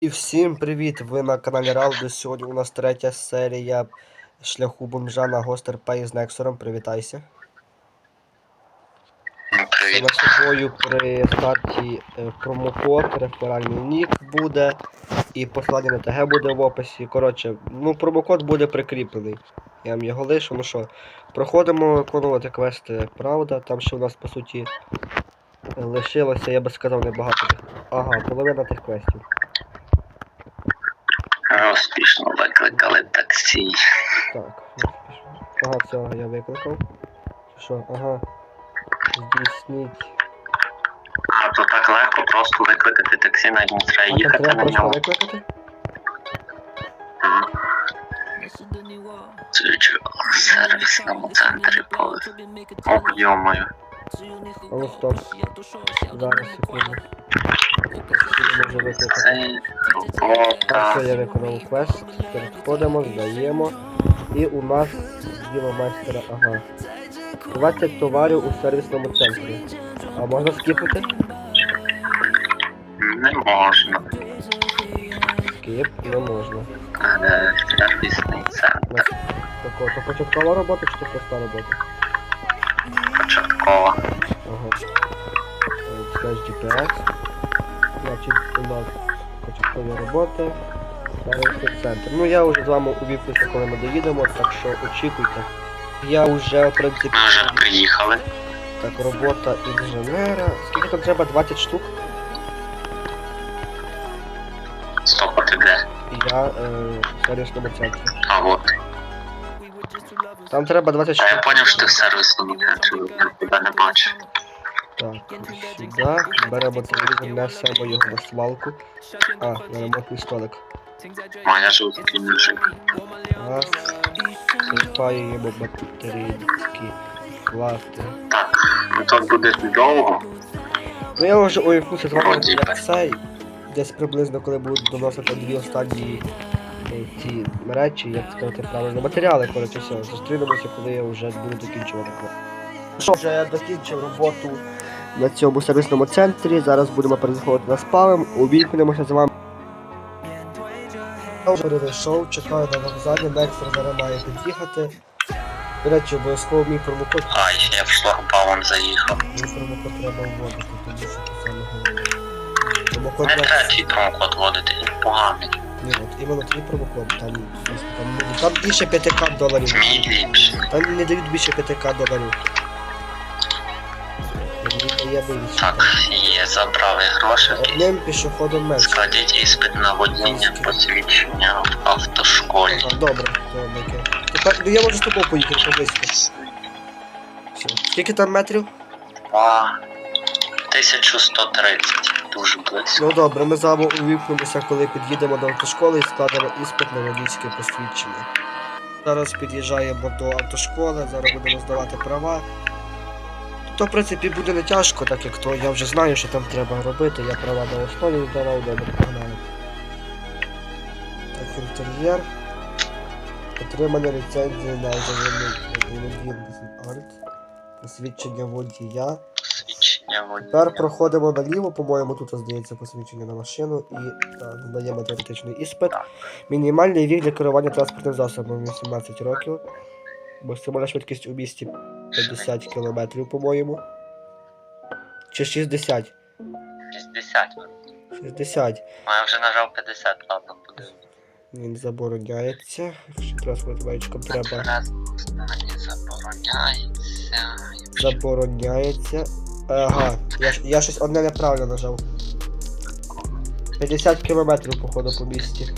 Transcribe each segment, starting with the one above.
І всім привіт! Ви на каналі Ралдо. Сьогодні у нас третя серія шляху бомжа на Гостер Пей з Нексором. Привітайся. Привіт. За собою при старті е, промокод, реферальний нік буде. І посилання на ТГ буде в описі. Коротше, ну промокод буде прикріплений. Я вам його лишу, ну що, проходимо виконувати квести, правда. Там ще у нас по суті лишилося, я би сказав, небагато. Ага, половина тих квестів. Успішно викликали таксі. Так, ага, цього я викликав. Що, ага. Здійсніть. А то так легко просто викликати таксі, навіть не треба їхати треба на просто нього. викликати? Що, в сервісному центрі поли. О, йомою. А ну стоп. Зараз, секунду. Скільки може викликати? Так, все, я виконав квест. Переходимо, здаємо. І у нас діло майстера, ага. 20 товарів у сервісному центрі. А можна скіпнути? Не можна. Скіп, не можна. Сервісний центр. Тако, то початкова робота чи то проста робота? Початкова. Ага. Е, Slash GPS. Значить, у нас початкові роботи. Центр. Ну я вже з вами увімкнуся, коли ми доїдемо, так що очікуйте. Я вже, в принципі, Ми вже приїхали. так, робота інженера. Скільки там треба? 20 штук? Стоп, а ти де? Я е, в сервісному центрі. А от. Там треба 20 штук. А я поняв, що ти в сервісному центрі, я тебе не бачу. Так, сюди. Беремо телевізор, несемо його на свалку. А, на ремонтний столик. Моя жовтий мужик. Раз. Припаюємо батарейки. Плати. Так, ну то буде довго. Ну я вже увімкнувся з вами як цей. Десь приблизно, коли будуть доносити дві останні е, ці речі, як сказати правильно, матеріали, коротше, все. Зустрінемося, коли я вже буду закінчувати. Ну Що ж, я докінчив роботу на цьому сервісному центрі. Зараз будемо переходити на спалим, увімкнемося з вами. Я перейшов, чекаю на вокзалі, зараз має під'їхати. До речі, обов'язково мій промокод. А, я в шлагбаум заїхав. Мій промокод треба вводити, тому що це саме головне. Промокод Не треба твій промокод вводити, він поганий. Ні, от іменно твій промокод, там, там, не- там більше 5к доларів. Мій ліпший. Там не дають більше 5к доларів. Дає більше. Так, є, забрали гроші. Одним пішоходом менше. Складіть іспит на водіння посвідчення в автошколі. Ага, добре, добре. Тепер, ну я можу з тобою поїхати поблизько. Все. Скільки там метрів? А, 1130. Дуже близько. Ну добре, ми з вами увімкнемося, коли під'їдемо до автошколи і складемо іспит на водійське посвідчення. Зараз під'їжджаємо до автошколи, зараз будемо здавати права. То, в принципі, буде не тяжко, так як то я вже знаю, що там треба робити. Я права на основі здавав, добре, погнали. Так, інтер'єр. Отримання ліцензії на заводний арт. Посвідчення водія. Тепер проходимо наліво, по-моєму, тут здається посвідчення на машину і так, здаємо теоретичний іспит. Мінімальний вік для керування транспортним засобом 18 років. Максимальна швидкість у місті 50 км, по-моєму. Чи 60? 60. 60. А я вже нажав 50, ладно, подивимось. Він забороняється. Якщо транспорт треба. Раз, забороняється. Забороняється. Ага, я, я щось одне неправильно нажав. 50 км, походу, по місті.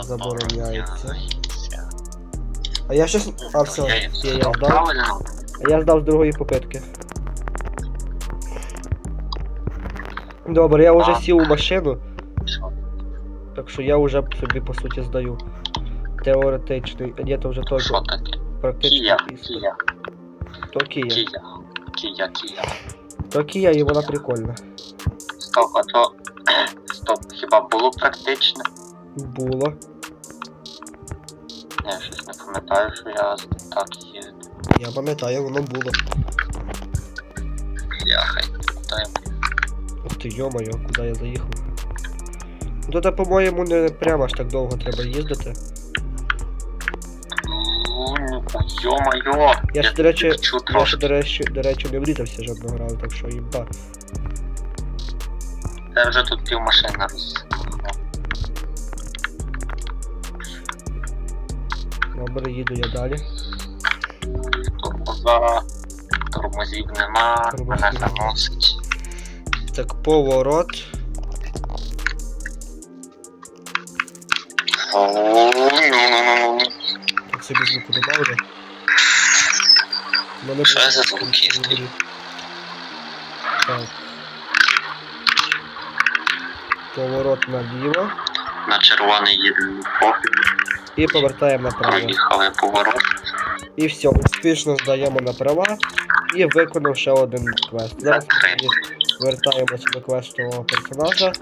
Забороняється. А я щось. А, все, Я, я, здав. А я здав з другої попитки. Добре, я вже сів у машину, так що я вже собі по суті здаю. Теоретичний, а ні, то вже тільки таке? Кія. То Кія. Кія, Кія. То Кія і вона прикольна. Стоп, а то... Стоп, хіба було практичне? Було. Я щось не пам'ятаю, що я так їздив. Я пам'ятаю, воно було. Бляха, та їсти, йомайо, куди я заїхав. Ну тут, по-моєму, не прямо аж так довго треба їздити. Ну, Йо-моє. Я ж, до речі, чу я ж, трошки. до речі, до речі, не врізався жодного разу, так що їба. Я вже тут пів машини роз... Добре, їду я далі. Турбоза. Тормозів нема, Тормозів мене заносить. Так, поворот. Так собі звуку добавлю. Мене Що за звук їсти? Так. Поворот наліво. На червоний їдемо пофіг. І повертаємо направо. Проїхали поворот. І все, успішно здаємо на права і виконав ще один квест. Зараз ми вертаємося до квестового персонажа.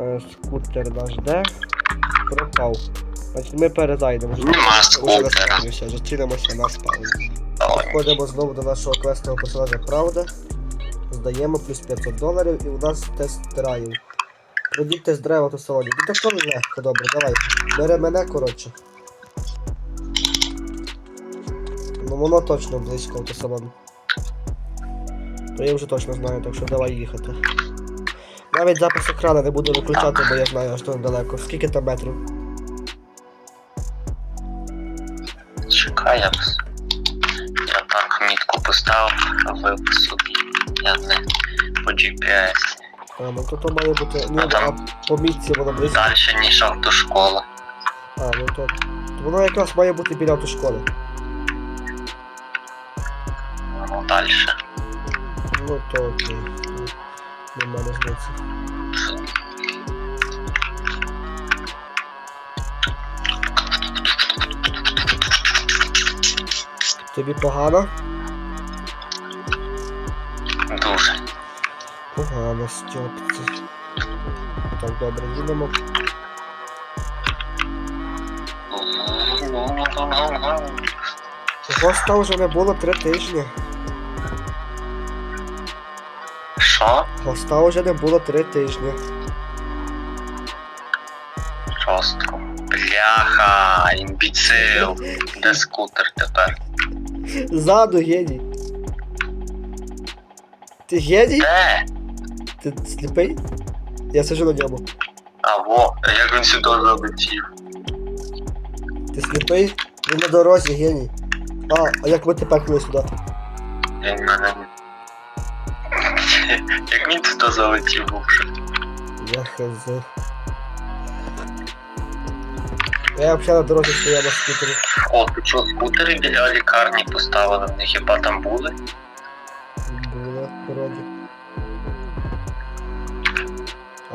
Е, Скутер наш де? Пропав. Значить ми перезайдемо. Зустрінемося на спавні. Входимо знову до нашого квестового персонажа Правда. Здаємо плюс 500 доларів і у нас тест драйв. Пройдіть тест драйв автосалоні. Ну так то легко, добре, давай. Бери мене, коротше. Ну воно точно близько автосалону. То я вже точно знаю, так що давай їхати. Навіть запис екрану не буду виключати, бо я знаю, то недалеко. Скільки там метрів? Чекай, я, я так мітку поставив, а ви собі. Я не по GPS. А, ну то то має бути. Ну, А а там- по мітці воно близько. Далі, ніж автошкола. А, ну то. то Воно якраз має бути біля автошколи. Ну, далі. Ну то окей. Ну, Нема різниці. Тобі погано? Дуже. Погано, Стьоп. Це... Так, добре, їдемо. Госта вже не було три тижні. Що? Госта вже не було три тижні. Жорстко. Бляха, імбіцил. Де скутер тепер? Ззаду геній. Ти геній? Де? Ти сліпий? Я сижу на ньому. А во, а як він сюди залетів? Ти сліпий? Він на дорозі, геній. А, а як ми тепер коли сюди? Мене не. Як він туди залетів вже? Я хз. Я взагалі на дорозі стояв на скутері. О, ти що, скутери біля лікарні поставили? Вони хіба там були?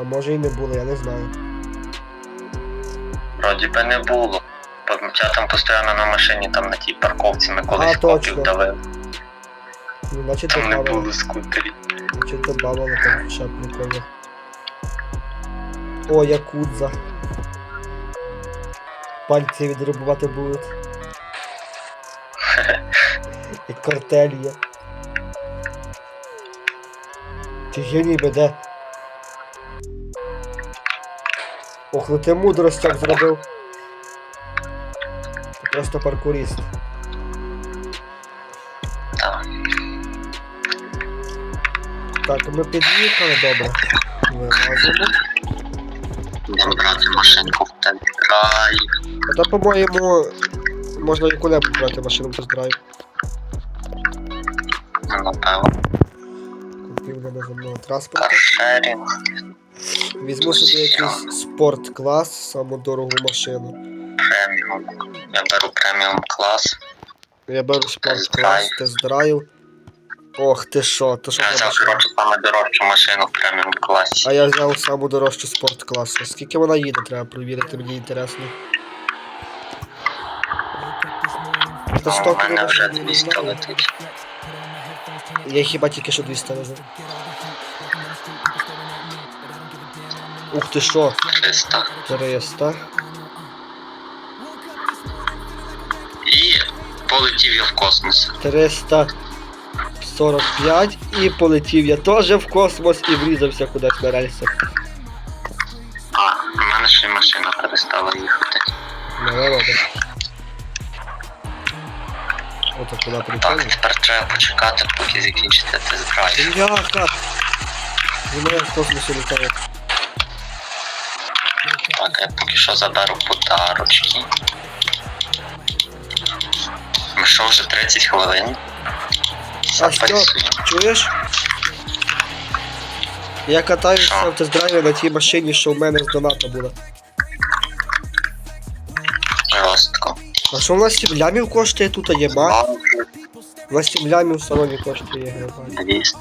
Може і не було, я не знаю. Вроді би не було. Бо я там постійно на машині, там на тій парковці ми колись точно. копів давили. Ну, значить Там не добавили. було скутерів. Значить добавили там ще прикольно. О, якудза. Пальці відрубувати будуть. І картель є. Ти геній веде. Ох, ну ти мудростяк зробив. Ти просто паркуріст. Так. Ми під'їхали, добре. Вилазимо. Будемо брати машинку в тест-драйв. А то, по-моєму, можна яку-небудь брати машину в тест-драйв. Ну, напевно. Купівля наземного транспорту. Каршерінг. Візьму собі якийсь спорт-клас, саму дорогу машину. Преміум. Я беру преміум клас. Я беру спорт-клас, тест-драйв. Ох ти що, то що Я взяв, коротше, саме дорожчу машину в преміум класі. А я взяв саму дорожчу спорт-класу. Скільки вона їде, треба перевірити, мені інтересно. Та Ну, 100 у мене вже 200 летить. Я хіба тільки що 200 лежу. Ух ти що, 300. 300. І полетів я в космос. 300. 45 і полетів я теж в космос і врізався кудись на рельси. А, у мене ще й машина перестала їхати. Не робить. Ото куди Так, тепер треба почекати, поки закінчиться тест-драйв. Бляха! Вона в космосі літає. Так, я поки подарочки. Ми що вже 30 хвилин? А що? Чуєш? Я катаюся в тест-драйві на тій машині, що в мене з доната була. Жорстко. А що у нас 7 лямів коштує тут, а є ма? Вам У нас 7 лямів в салоні коштує гривень. 200.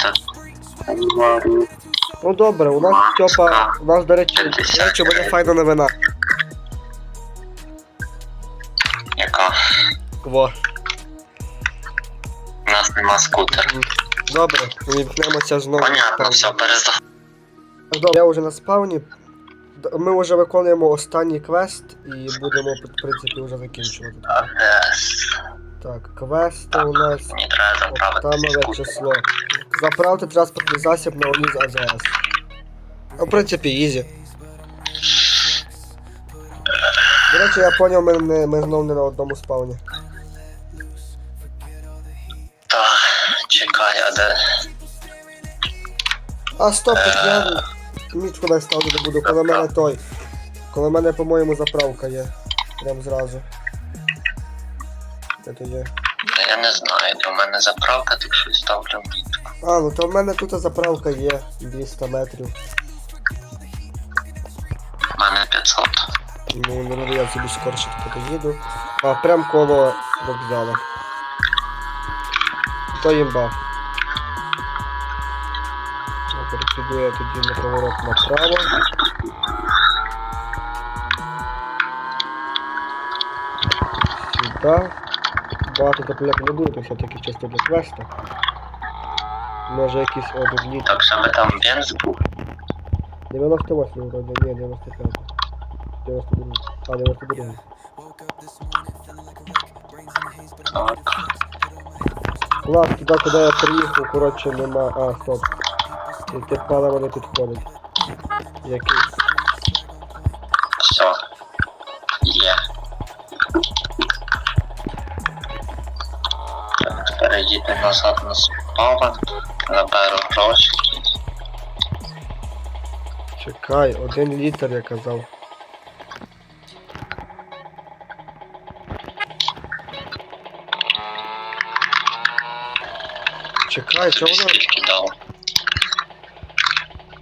Ну добре, у нас Степа, у нас, до речі, до речі, у мене файна новина. Яка? Во. У нас нема скутера. Добре, увімкнемося знову. Понятно, все, переза. Добре, я вже на спавні. Ми вже виконуємо останній квест і будемо, в принципі, вже закінчувати. Так, квести у нас заправити число. Заправити транспортний засіб на одній з АЗС. Ну, в принципі, ізі. До речі, я поняв, ми, не, ми знов не на одному спавні. Так, чекай, а де? А стоп, так я мітку дай ставлю не буду, коли мене той. Коли в мене, по-моєму, заправка є. Прям зразу. Де то є? Та Я не знаю, де у мене заправка, так що ставлю. А, ну то в мене тут заправка є 200 метрів. У мене 500. Ну, не надо, я собі скорше доїду. А, прям коло вокзалу. То їмба. Ну, Перекиду я тоді на поворот направо. Сюди. Багато запиляти не буду, то все-таки чисто для квеста. Може один літр. Так, саме там бенз був. 98 вроде, не, 95. 92. А, 92. Так. Клас, туди, куди я приїхав, коротше, нема. А, стоп. Те паливо не підходить. Який? Все. Є. Так, тепер назад на спава. Наберу гроші. Чекай, один літр я казав. Чекай, чого воно?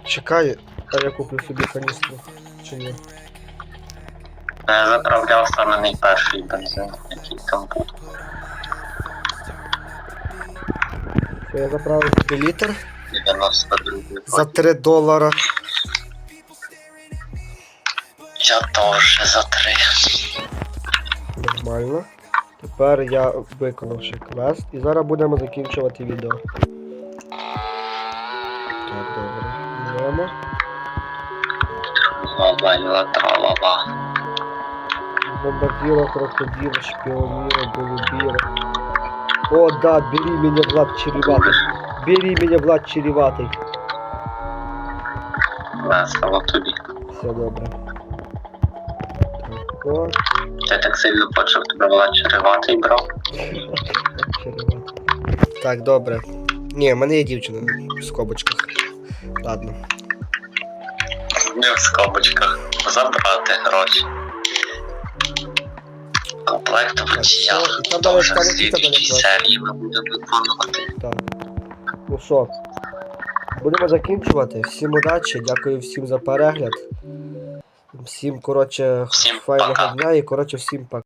Чекай, а я куплю собі каністру. Чи ні? Я заправляв саме найперший бензин, який там був. Я заправив собі літр 92 за 3 долара. Я теж за три. Нормально. Тепер я виконав ще квест і зараз будемо закінчувати відео. Так, добре. Беремо. Бомбардіро, крокодил, шпіоніро, голубіро. О, да, бери мене Влад Череватый. Бери мене Влад Череватый. Весело тобі. Все добре. Так, Ти так сильно почав тебе була череватий брав. Так, добре. Ні, в мене є дівчина в скобочках. Ладно. Не в скобочках. Забрати гроші. Комплект там далі в і там слідчій серії ми будемо виконувати. Так. Ну що, будемо закінчувати. Всім удачі, дякую всім за перегляд. Всім, коротше, файного дня і коротше всім пока.